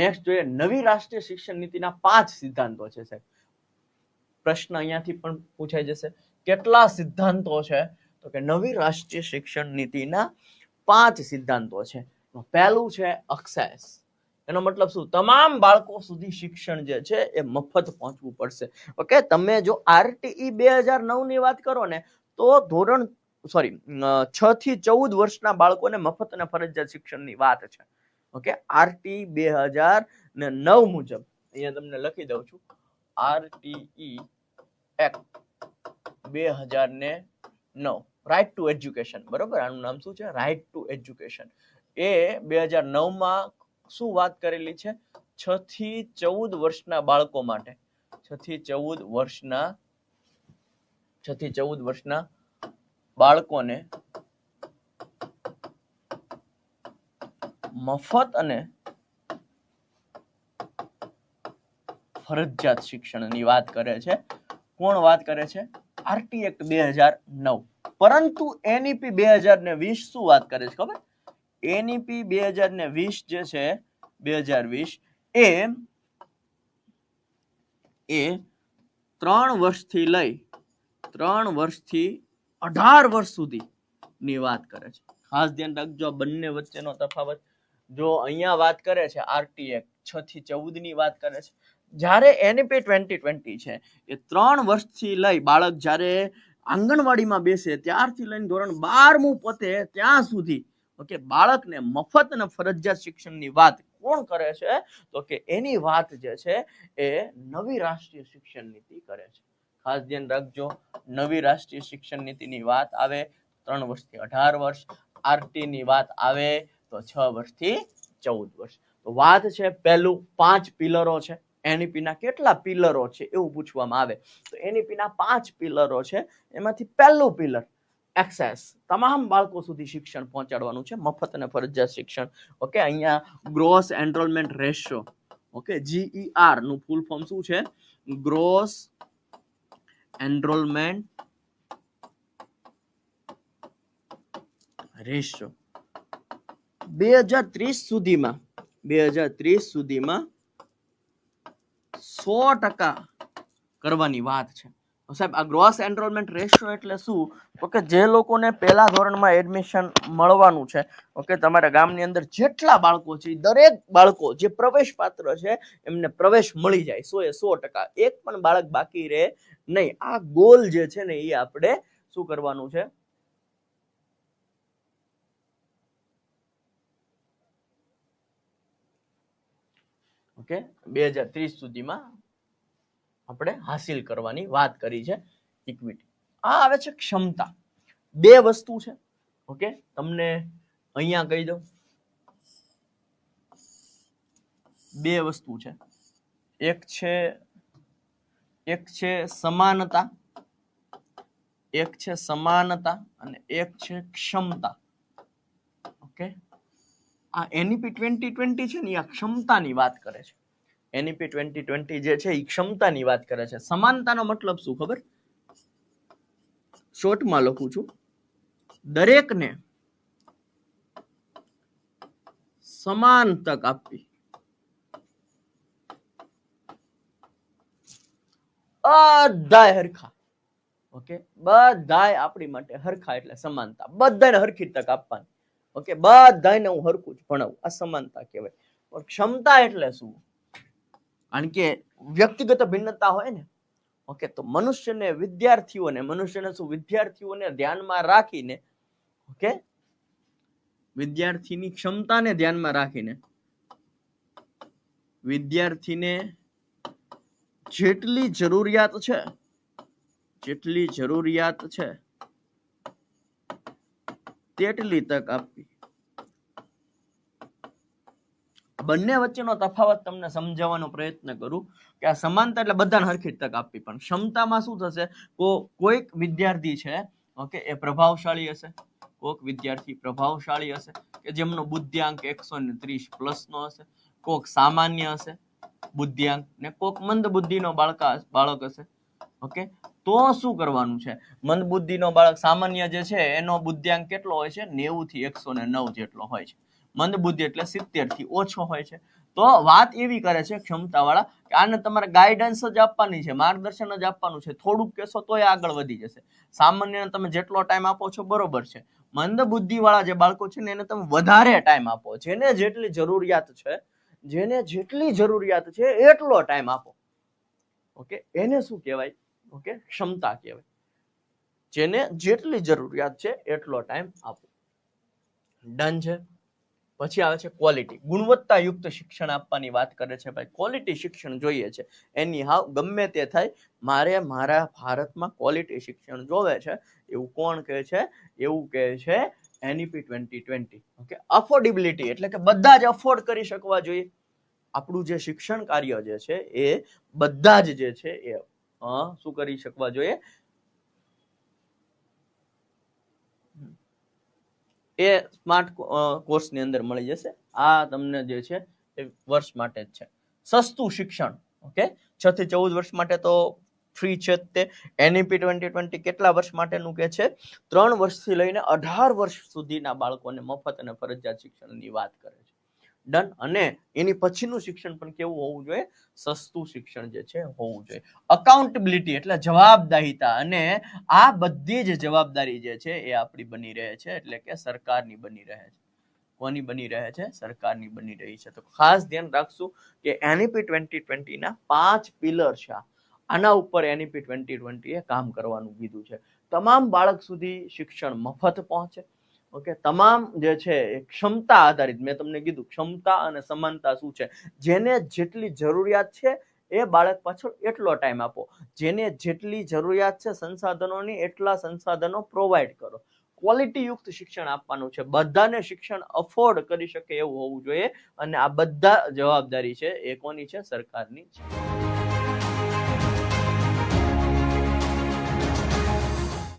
Next જોઈએ, નવી રાષ્ટ્રીય શિક્ષણ નીતિના પાંચ સિદ્ધાંતો છે સાહેબ. પ્રશ્ન અહીંયાથી પણ પૂછાઈ જશે. કેટલા સિદ્ધાંતો છે? તો કે નવી રાષ્ટ્રીય શિક્ષણ નીતિના પાંચ સિદ્ધાંતો છે. પહેલું છે અક્સેસ એનો મતલબ શું? તમામ બાળકો સુધી શિક્ષણ જે છે એ મફત પહોંચવું પડશે. ઓકે, તમે જો આરટીઈ બે હજારની વાત કરો ને, તો ધોરણ, સોરી છ થી ચૌદ વર્ષના બાળકોને મફત અને ફરજિયાત શિક્ષણની વાત છે. ઓકે? આરટી બે હજાર ને નવ મુજબ. અહીંયા તમને લખી દઉં છું. આરટીઈ એક્ટ બે હજાર ને નવ. રાઇટ ટુ એજ્યુકેશન બરોબર? આનું નામ શું છે? રાઇટ ટુ એજ્યુકેશન એ બે હજાર નવમાં શું વાત કરેલી છે? છ થી ચૌદ વર્ષના બાળકો માટે. છ થી ચૌદ વર્ષના, છ થી ચૌદ વર્ષના બાળકોને મફત અને ફરજિયાત શિક્ષણની વાત કરે છે. કોણ વાત કરે છે? આરટી એક્ટ બે હજાર નવ. પરંતુ એનઈપી બે હજાર ને વીસ શું વાત કરે છે ખબર? એનઈપી બે હજાર ને વીસ જે છે, બે હજાર વીસ, એ એ ત્રણ વર્ષથી લઈ, ત્રણ વર્ષથી અઢાર વર્ષ સુધી ની વાત કરે છે. ખાસ ધ્યાન રાખજો બંને વચ્ચેનો તફાવત જો અહીંયા વાત કરે છે આરટી એક્ટ, છ થી ચૌદની વાત કરે છે. જ્યારે એનપી ટ્વેન્ટી ટ્વેન્ટી છે, એ ત્રણ વર્ષથી લઈ બાળક જ્યારે આંગણવાડીમાં બેસે ત્યારથી લઈને ધોરણ બારમું પતે ત્યાં સુધી, ઓકે, બાળકને મફત અને ફરજિયાત શિક્ષણની વાત કોણ કરે છે? તો કે એની વાત જે છે એ નવી રાષ્ટ્રીય શિક્ષણ નીતિ કરે છે. ખાસ ધ્યાન રાખજો, નવી રાષ્ટ્રીય શિક્ષણ નીતિની વાત આવે, ત્રણ વર્ષથી અઢાર વર્ષ આરટીની વાત આવે તો છ વર્ષથી ચૌદ વર્ષ. તો વાત છે પહેલું પાંચ પિલરો છે. એનઈપી ના કેટલા પિલરો છે એવું પૂછવામાં આવે. તો એનઈપી ના પાંચ પિલરો છે, એમાંથી પહેલું પિલર એક્સેસ. તમામ બાળકો સુધી શિક્ષણ પહોંચાડવાનું છે, મફત અને ફરજિયાત શિક્ષણ. ઓકે, અહીંયા ગ્રોસ એનરોલમેન્ટ રેશિયો. ઓકે, જીઈઆરનું ફૂલ ફોર્મ શું છે? Gross enrollment ratio. બે હજાર ત્રીસ સુધીમાં, બે હજાર ત્રીસ સુધીમાં સો ટકા કરવાની વાત છે. સાહેબ, આ ગ્રોસ એનરોલમેન્ટ રેશિયો એટલે શું? કે જે લોકોને પહેલા ધોરણમાં એડમિશન મળવાનું છે, ઓકે, તમારા ગામની અંદર જેટલા બાળકો છે દરેક બાળકો જે પ્રવેશ પાત્ર છે, એમને પ્રવેશ મળી જાય, સો એ સો ટકા. એક પણ બાળક બાકી રહે નહીં. આ ગોલ જે છે ને એ આપણે શું કરવાનું છે? ઓકે? બે હજાર ત્રીસ સુધીમાં આપણે હાસિલ કરવાની વાત કરી છે ઇક્વિટી આ આવે છે ક્ષમતા. બે વસ્તુ છે. ઓકે? તમને અહીંયા કહી દઉં. બે વસ્તુ છે. એક છે એક છે સમાનતા, એક છે સમાનતા અને એક છે ક્ષમતા. ઓકે? આ એનઈપી ટ્વેન્ટી ટ્વેન્ટી છે ને એ ક્ષમતાની વાત કરે છે. એનઈપી ટ્વેન્ટી ટ્વેન્ટી જે છે એ ક્ષમતાની વાત કરે છે. સમાનતાનો મતલબ શું ખબર? શોર્ટમાં લખું છું. દરેકને સમાન તક આપવી. બધાય હરખા. ઓકે? બધાય આપણી માટે હરખા એટલે સમાનતા. બધાને હરખી તક આપવાની. ઓકે બધાને હું હરખું જ ભણાવું. આ સમાનતા કહેવાય. ક્ષમતા એટલે શું? કારણ કે વ્યક્તિગત ભિન્નતા હોય ને, ઓકે, તો મનુષ્યને વિદ્યાર્થીઓને, મનુષ્યને શું? વિદ્યાર્થીઓને ધ્યાનમાં રાખીને, ઓકે, વિદ્યાર્થીની ક્ષમતાને ધ્યાનમાં રાખીને, વિદ્યાર્થીને જેટલી જરૂરિયાત છે, જેટલી જરૂરિયાત છે, તેટલી તક આપવી. બંને વચ્ચેનો તફાવત તમને સમજાવવાનો પ્રયત્ન કરું કે આ સમાનતા એટલે બધાને હરખી તક આપવી. પણ ક્ષમતામાં શું થશે? કો, કોઈક વિદ્યાર્થી છે, ઓકે, એ પ્રભાવશાળી હશે. કોઈક વિદ્યાર્થી પ્રભાવશાળી હશે, કે જેમનો બુદ્ધિઆંક એકસો ને ત્રીસ પ્લસ નો હશે. કોક સામાન્ય હશે, બુદ્ધિઆંક, ને કોક મંદ બુદ્ધિનો બાળકા, બાળક હશે, ઓકે? તો શું કરવાનું છે? મંદ બુદ્ધિનો બાળક સામાન્ય જે છે, એનો બુદ્ધિઆંક કેટલો હોય છે? નેવું થી એકસો ને નવ જેટલો હોય છે. મંદ બુદ્ધિ એટલે સિત્તેરથી ઓછો હોય છે. તો વાત એવી કરે છે ક્ષમતાવાળા કે આને તમારે ગાઈડન્સ જ આપવાની છે, માર્ગદર્શન જ આપવાનું છે. થોડુંક કહેશો તોય આગળ વધી જશે. સામાન્ય તમે જેટલો ટાઈમ આપો છો બરોબર છે. મંદ બુદ્ધિવાળા જે બાળકો છે ને, એને તમે વધારે ટાઈમ આપો. જેને જેટલી જરૂરિયાત છે, જેને જેટલી જરૂરિયાત છે, એટલો ટાઈમ આપો. ઓકે? એને શું કહેવાય? ઓકે? ક્ષમતા કહેવાય. જેને જેટલી જરૂરિયાત છે, એટલો ટાઈમ આપો. ડન છે. પછી આવે છે ક્વોલિટી ગુણવત્તાયુક્ત શિક્ષણ આપવાની વાત કરે છે ભાઈ. ક્વોલિટી શિક્ષણ જોઈએ છે. એની હાવ ગમે તે થાય, મારે મારા ભારતમાં ક્વોલિટી શિક્ષણ જોવે છે, એવું કોણ કહે છે? એવું કહે છે NEP twenty twenty okay affordability એટલે કે બધા જ અફોર્ડ કરી શકવા જોઈએ. આપણું જે શિક્ષણ કાર્ય જે છે એ બધા જ જે છે એ શું કરી શકવા જોઈએ? એ સ્માર્ટ કોર્સની અંદર મળી જશે. આ તમને જે છે એ વર્ષ માટે જ છે. સસ્તું શિક્ષણ ઓકે છ થી ચૌદ વર્ષ માટે તો ફ્રી છે તે. એનઈપી ટ્વેન્ટી ટ્વેન્ટી કેટલા વર્ષ માટેનું કે છે? ત્રણ વર્ષથી લઈને અઢાર વર્ષ સુધીના બાળકોને મફત અને ફરજિયાત શિક્ષણની વાત કરે છે. ડન અને એની પછીનું શિક્ષણ પણ કેવું હોવું જોઈએ? સસ્તું શિક્ષણ જે છે હોવું જોઈએ. અકાઉન્ટેબિલિટી એટલે જવાબદારીતા અને આ બધી જ જવાબદારી જે છે એ આપણી બની રહે છે. એટલે કે સરકારની બની રહે છે. કોની બની રહે છે? સરકારની બની રહી છે. તો ખાસ ધ્યાન રાખશું કે એનઈપી ટ્વેન્ટી ટ્વેન્ટીના પાંચ પિલર છે આના ઉપર એનઈપી ટ્વેન્ટી ટ્વેન્ટીએ કામ કરવાનું કીધું છે. તમામ બાળક સુધી શિક્ષણ મફત પહોંચે. ઓકે તમામ જે છે ક્ષમતા આધારિત, મેં તમને કીધું, ક્ષમતા અને સમાનતા શું છે? જેને જેટલી જરૂરિયાત છે એ બાળક પાછળ એટલો ટાઈમ આપો. જેને જેટલી જરૂરિયાત છે સંસાધનોની, એટલા સંસાધનો પ્રોવાઈડ કરો. ક્વોલિટી યુક્ત શિક્ષણ આપવાનું છે. બધાને શિક્ષણ અફોર્ડ કરી શકે એવું હોવું જોઈએ. અને આ બધા જવાબદારી છે એ કોની છે? સરકારની છે.